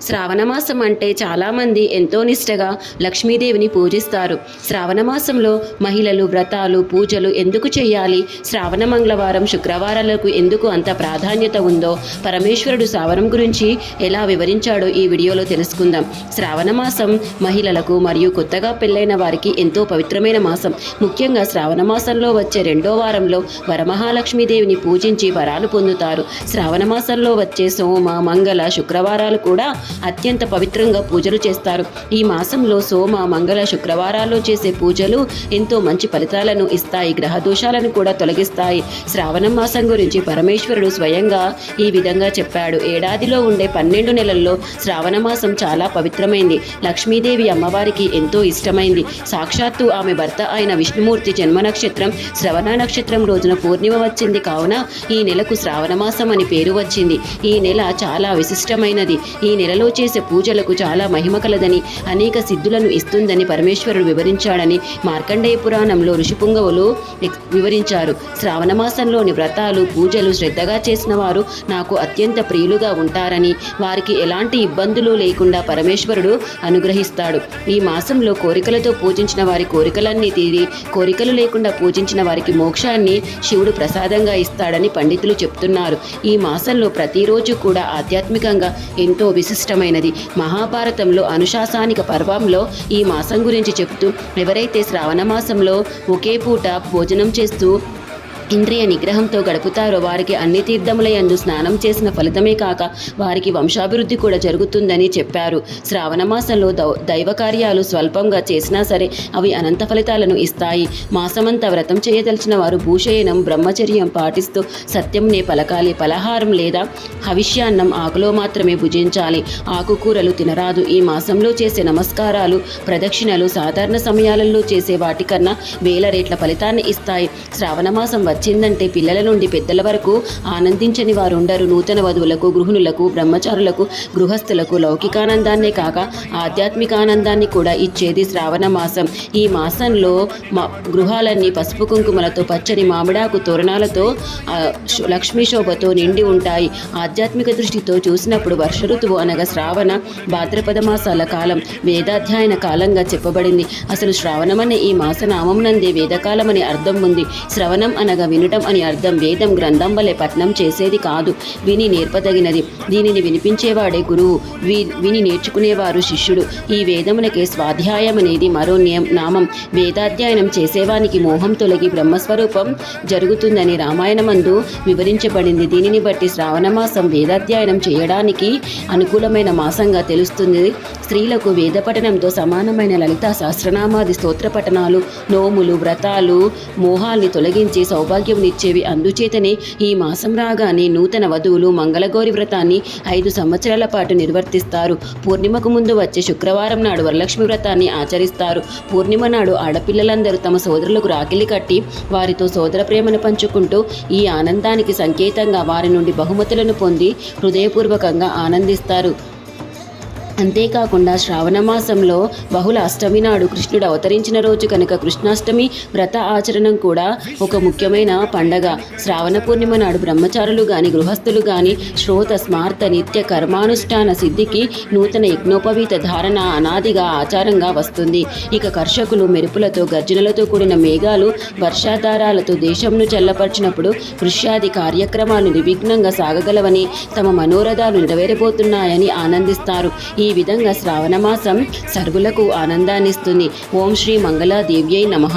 శ్రావణమాసం అంటే చాలామంది ఎంతో నిష్టగా లక్ష్మీదేవిని పూజిస్తారు. శ్రావణమాసంలో మహిళలు వ్రతాలు పూజలు ఎందుకు చేయాలి? శ్రావణ మంగళవారం శుక్రవారాలకు ఎందుకు అంత ప్రాధాన్యత ఉందో పరమేశ్వరుడు శ్రావణం గురించి ఎలా వివరించాడో ఈ వీడియోలో తెలుసుకుందాం. శ్రావణ మాసం మహిళలకు మరియు కొత్తగా పెళ్ళైన వారికి ఎంతో పవిత్రమైన మాసం. ముఖ్యంగా శ్రావణ మాసంలో వచ్చే రెండో వారంలో వరమహాలక్ష్మీదేవిని పూజించి వరాలు పొందుతారు. శ్రావణ మాసంలో వచ్చే సోమ మంగళ శుక్రవారాలు కూడా అత్యంత పవిత్రంగా పూజలు చేస్తారు. ఈ మాసంలో సోమ మంగళ శుక్రవారాల్లో చేసే పూజలు ఎంతో మంచి ఫలితాలను ఇస్తాయి గ్రహ దోషాలను కూడా తొలగిస్తాయి. శ్రావణ మాసం గురించి పరమేశ్వరుడు స్వయంగా ఈ విధంగా చెప్పాడు. ఏడాదిలో ఉండే పన్నెండు నెలల్లో శ్రావణ మాసం చాలా పవిత్రమైంది. లక్ష్మీదేవి అమ్మవారికి ఎంతో ఇష్టమైంది. సాక్షాత్తు ఆమె భర్త అయిన విష్ణుమూర్తి జన్మ నక్షత్రం శ్రవణ నక్షత్రం రోజున పూర్ణిమ వచ్చింది. కావున ఈ నెలకు శ్రావణ మాసం అని పేరు వచ్చింది. ఈ నెల చాలా విశిష్టమైనది. ఈ నెల నెలలో చేసే పూజలకు చాలా మహిమ కలదని అనేక సిద్ధులను ఇస్తుందని పరమేశ్వరుడు వివరించాడని మార్కండేయ పురాణంలో ఋషిపుంగవులు వివరించారు. శ్రావణ మాసంలోని వ్రతాలు పూజలు శ్రద్ధగా చేసిన వారు నాకు అత్యంత ప్రియులుగా ఉంటారని వారికి ఎలాంటి ఇబ్బందులు లేకుండా పరమేశ్వరుడు అనుగ్రహిస్తాడు. ఈ మాసంలో కోరికలతో పూజించిన వారి కోరికలన్నీ తీరి కోరికలు లేకుండా పూజించిన వారికి మోక్షాన్ని శివుడు ప్రసాదంగా ఇస్తాడని పండితులు చెప్తున్నారు. ఈ మాసంలో ప్రతిరోజు కూడా ఆధ్యాత్మికంగా ఎంతో విశిష్ట శ్రేష్టమైనది. మహాభారతంలో అనుశాసనిక పర్వంలో ఈ మాసం గురించి చెప్తూ ఎవరైతే శ్రావణ మాసంలో ఒకే పూట భోజనం చేస్తూ ఇంద్రియ నిగ్రహంతో గడుపుతారో వారికి అన్ని తీర్థములయందు స్నానం చేసిన ఫలితమే కాక వారికి వంశాభివృద్ధి కూడా జరుగుతుందని చెప్పారు. శ్రావణ మాసంలో దౌ దైవ కార్యాలు స్వల్పంగా చేసినా సరే అవి అనంత ఫలితాలను ఇస్తాయి. మాసమంతా వ్రతం చేయదలిచిన వారు భూషయనం బ్రహ్మచర్యం పాటిస్తూ సత్యంనే పలకాలి. పలహారం లేదా హవిష్యాన్నం ఆకులో మాత్రమే భుజించాలి. ఆకుకూరలు తినరాదు. ఈ మాసంలో చేసే నమస్కారాలు ప్రదక్షిణలు సాధారణ సమయాలలో చేసే వాటికన్నా వేల రేట్ల ఫలితాన్ని ఇస్తాయి. శ్రావణ మాసం వచ్చిందంటే పిల్లల నుండి పెద్దల వరకు ఆనందించని వారు ఉండరు నూతన వధువులకు గృహిణులకు బ్రహ్మచారులకు గృహస్థులకు లౌకికానందాన్నే కాక ఆధ్యాత్మిక ఆనందాన్ని కూడా ఇచ్చేది శ్రావణ మాసం. ఈ మాసంలో మా గృహాలన్నీ పసుపు కుంకుమలతో పచ్చని మామిడాకు తోరణాలతో లక్ష్మీ శోభతో నిండి ఉంటాయి. ఆధ్యాత్మిక దృష్టితో చూసినప్పుడు వర్ష ఋతువు అనగా శ్రావణ భాద్రపద మాసాల కాలం వేదాధ్యయన కాలంగా చెప్పబడింది. అసలు శ్రావణం అనే ఈ మాస నామం నందే వేదకాలం అనే అర్థం ఉంది. శ్రవణం అనగా వినటం అని అర్థం. వేదం గ్రంథం వలె పట్నం చేసేది కాదు. విని నేర్పదగినది. దీనిని వినిపించేవాడే గురువు. వి విని నేర్చుకునేవారు శిష్యుడు. ఈ వేదమునకే స్వాధ్యాయం అనేది మరో నామం. వేదాధ్యయనం చేసేవానికి మోహం తొలగి బ్రహ్మస్వరూపం జరుగుతుందని రామాయణమందు వివరించబడింది. దీనిని బట్టి శ్రావణ మాసం వేదాధ్యయనం చేయడానికి అనుకూలమైన మాసంగా తెలుస్తుంది. స్త్రీలకు వేద పఠనంతో సమానమైన లలిత సహస్రనామాది స్తోత్ర పఠనాలు నోములు వ్రతాలు మోహాల్ని తొలగించి సౌభాగ్యమునిచ్చేవి అందుచేతనే ఈ మాసం రాగానే నూతన వధువులు మంగళగౌరి వ్రతాన్ని ఐదు సంవత్సరాల పాటు నిర్వర్తిస్తారు. పూర్ణిమకు ముందు వచ్చే శుక్రవారం నాడు వరలక్ష్మి వ్రతాన్ని ఆచరిస్తారు. పూర్ణిమ నాడు ఆడపిల్లలందరూ తమ సోదరులకు రాకిలి కట్టి వారితో సోదర ప్రేమను పంచుకుంటూ ఈ ఆనందానికి సంకేతంగా వారి నుండి బహుమతులను పొంది హృదయపూర్వకంగా ఆనందిస్తారు. అంతేకాకుండా శ్రావణ మాసంలో బహుళ అష్టమి నాడు కృష్ణుడు అవతరించిన రోజు కనుక కృష్ణాష్టమి వ్రత ఆచరణం కూడా ఒక ముఖ్యమైన పండగ. శ్రావణ పూర్ణిమ నాడు బ్రహ్మచారులు గాని గృహస్థులు గాని శ్రోత స్మార్త నిత్య కర్మానుష్ఠాన సిద్ధికి నూతన యజ్ఞోపవీత ధారణ అనాదిగా ఆచారంగా వస్తుంది. ఇక కర్షకులు మెరుపులతో గర్జనలతో కూడిన మేఘాలు వర్షాధారాలతో దేశంను చల్లపరిచినప్పుడు కృష్యాది కార్యక్రమాలు నిర్విఘ్నంగా సాగగలవని తమ మనోరథాలు నెరవేరబోతున్నాయని ఆనందిస్తారు. ఈ ఈ విధంగా శ్రావణ మాసం సర్వులకు ఆనందాన్నిస్తుంది. ఓం శ్రీ మంగళాదేవ్యై నమః.